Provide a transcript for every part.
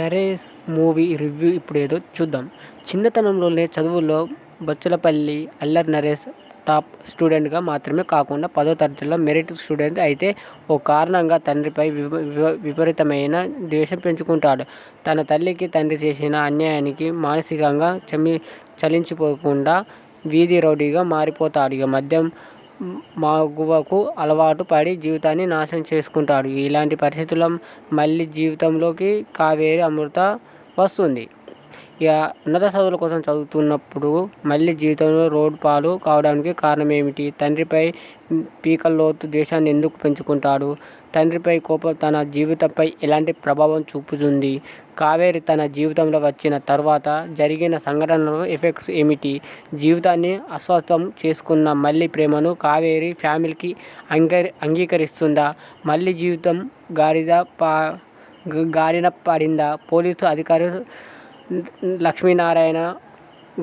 Naresh movie review ఇప్పుడు ఏదో చూద్దాం. చిన్నతనంలోనే చదువుల్లో బచ్చలపల్లి అల్లర్ నరేష్ టాప్ స్టూడెంట్గా మాత్రమే కాకుండా పదో తరగతిలో మెరిట్ స్టూడెంట్ అయితే ఓ కారణంగా తండ్రిపై విపరీతమైన ద్వేషం పెంచుకుంటాడు. తన తల్లికి తండ్రి చేసిన అన్యాయానికి మానసికంగా చమి చలించిపోకుండా వీధి రౌడీగా మారిపోతాడు. ఇక మద్యం మగువకు అలవాటు పడి జీవితాన్ని నాశనం చేసుకుంటాడు. ఇలాంటి పరిస్థితుల్లో మళ్ళీ జీవితంలోకి కావేరి అమృత వస్తుంది. ఇక ఉన్నత చదువుల కోసం చదువుతున్నప్పుడు మళ్ళీ జీవితంలో రోడ్డు పాలు కావడానికి కారణం ఏమిటి తండ్రిపై పీకల్లోతు ద్వేషాన్ని ఎందుకు పెంచుకుంటాడు? తండ్రిపై కోపం తన జీవితంపై ఎలాంటి ప్రభావం చూపుతుంది? కావేరి తన జీవితంలో వచ్చిన తర్వాత జరిగిన సంఘటనల ఎఫెక్ట్స్ ఏమిటి? జీవితాన్ని అస్వస్థం చేసుకున్న మళ్ళీ ప్రేమను కావేరి ఫ్యామిలీకి అంగీ అంగీకరిస్తుందా? మళ్ళీ జీవితం గాడిద పా గాడిన పడిందా? పోలీసు అధికారి లక్ష్మీనారాయణ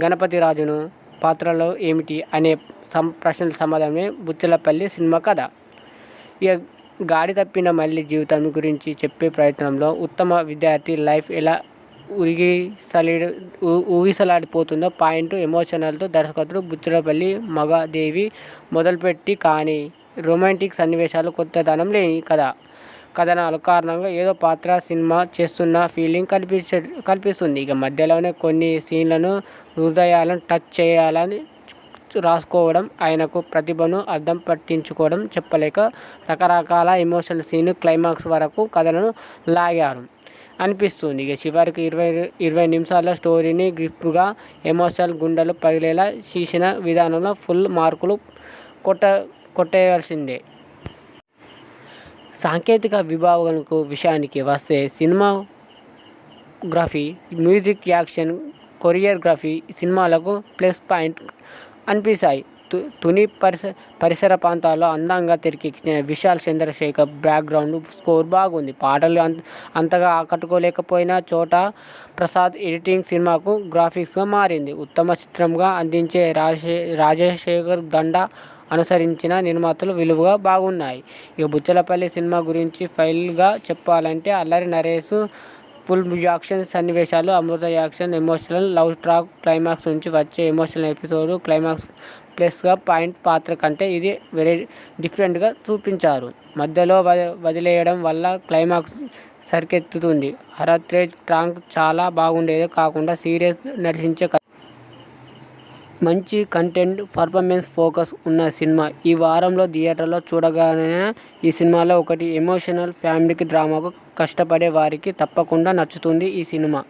గణపతిరాజును పాత్రలో ఏమిటి అనే సం ప్రశ్నల సమాధానమే బుచ్చలపల్లి సినిమా కథ. ఇక గాడి తప్పిన మళ్ళీ జీవితం గురించి చెప్పే ప్రయత్నంలో ఉత్తమ విద్యార్థి లైఫ్ ఎలా ఉరిగి సలి ఊగిసలాడిపోతుందో పాయింట్ ఎమోషనల్తో దర్శకత్తుడు బుచ్చలపల్లి మగదేవి మొదలుపెట్టి కానీ రొమాంటిక్ సన్నివేశాలు కొత్తదనం లేని కథ. కథనాలు కారణంగా ఏదో పాత్ర సినిమా చేస్తున్న ఫీలింగ్ కల్పించ కల్పిస్తుంది. ఇక మధ్యలోనే కొన్ని సీన్లను హృదయాలను టచ్ చేయాలని రాసుకోవడం ఆయనకు ప్రతిభను అర్థం పట్టించుకోవడం చెప్పలేక రకరకాల ఎమోషనల్ సీన్ క్లైమాక్స్ వరకు కథలను లాగారు. అనిపిస్తుంది. ఇక చివరికి ఇరవై ఇరవై నిమిషాల స్టోరీని గ్రిప్గా ఎమోషనల్ గుండెలు పగిలేలా చేసిన విధానంలో ఫుల్ మార్కులు కొట్ట కొట్టేయాల్సిందే. సాంకేతిక విభాగాలకు విషయానికి వస్తే సినిమాగ్రఫీ మ్యూజిక్ యాక్షన్ కొరియోగ్రఫీ సినిమాలకు ప్లస్ పాయింట్ అనిపిస్తాయి. తు- తుని పరిస పరిసర ప్రాంతాల్లో అందంగా తెరకెక్కించిన విశాల్ చంద్రశేఖర్ బ్యాక్గ్రౌండ్ స్కోర్ బాగుంది. పాటలు అంత అంతగా ఆకట్టుకోలేకపోయినా చోట ప్రసాద్ ఎడిటింగ్ సినిమాకు గ్రాఫిక్స్గా మారింది. ఉత్తమ చిత్రంగా అందించే రాజే రాజశేఖర్ దండ అనుసరించిన నిర్మాతలు విలువగా బాగున్నాయి. ఇక బుచ్చలపల్లి సినిమా గురించి ఫైల్గా చెప్పాలంటే అల్లరి నరేష్ ఫుల్ యాక్షన్ సన్నివేశాలు Amrutha action emotional love track climax నుంచి వచ్చే ఎమోషనల్ ఎపిసోడ్ క్లైమాక్స్ ప్లస్గా పాయింట్ పాత్ర కంటే ఇది వెరీ డిఫరెంట్గా చూపించారు. మధ్యలో వదిలేయడం వల్ల క్లైమాక్స్ సరికెత్తుతుంది. హరత్రేజ్ ట్రాంక్ చాలా బాగుండేది కాకుండా సీరియస్ నడిచించే మంచి కంటెంట్ పర్ఫార్మెన్స్ ఫోకస్ ఉన్న సినిమా. ఈ వారంలో థియేటర్లో చూడగానే ఈ సినిమాలో ఒకటి ఎమోషనల్ ఫ్యామిలీకి డ్రామాకు కష్టపడే వారికి తప్పకుండా నచ్చుతుంది ఈ సినిమా.